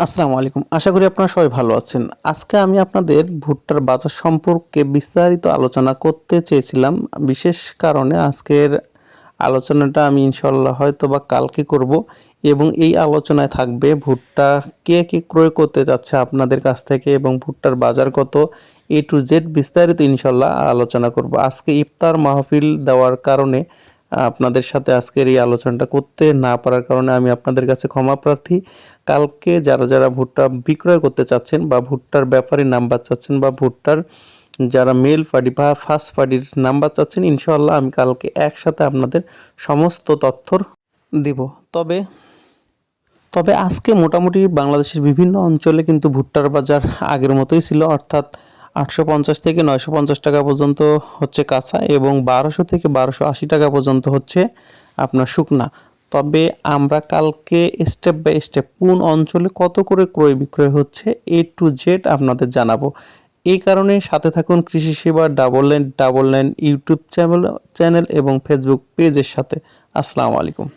আসসালামু আলাইকুম। আশা করি আপনারা সবাই ভালো আছেন। আজকে আমি আপনাদের ভুট্টার বাজার সম্পর্কে বিস্তারিত আলোচনা করতে চেয়েছিলাম। বিশেষ কারণে আজকের আলোচনাটা আমি ইনশাল্লাহ হয়তো বা কালকে করব এবং এই আলোচনায় থাকবে ভুট্টা কে কে ক্রয় করতে যাচ্ছে আপনাদের কাছ থেকে এবং ভুট্টার বাজার কত এ টু জেড বিস্তারিত ইনশাল্লাহ আলোচনা করব। আজকে ইফতার মাহফিল দেওয়ার কারণে আপনাদের সাথে আজকের এই আলোচনাটা করতে না পারার কারণে আমি আপনাদের কাছে ক্ষমা প্রার্থী। কালকে যারা যারা ভুট্টা বিক্রয় করতে চাচ্ছেন বা ভুট্টার ব্যাপারে নাম্বার চাচ্ছেন বা ভুট্টার যারা মেল পার্টি বা ফার্স্ট পার্টির নাম্বার চাচ্ছেন ইনশাল্লাহ আমি কালকে একসাথে আপনাদের সমস্ত তথ্যর দিব। তবে তবে আজকে মোটামুটি বাংলাদেশের বিভিন্ন অঞ্চলে কিন্তু ভুট্টার বাজার আগের মতোই ছিল, অর্থাৎ আটশো পঞ্চাশ থেকে নয়শো পঞ্চাশ টাকা পর্যন্ত হচ্ছে কাঁচা এবং বারোশো থেকে বারোশো আশি টাকা পর্যন্ত হচ্ছে আপনার শুকনা। তবে আমরা কালকে স্টেপ বাই স্টেপ কোন অঞ্চলে কত করে ক্রয় বিক্রয় হচ্ছে এ টু জেড আপনাদের জানাব। এই কারণে সাথে থাকুন কৃষি সেবা double line double line YouTube channel channel এবং ফেসবুক পেজের সাথে। আসসালামু আলাইকুম।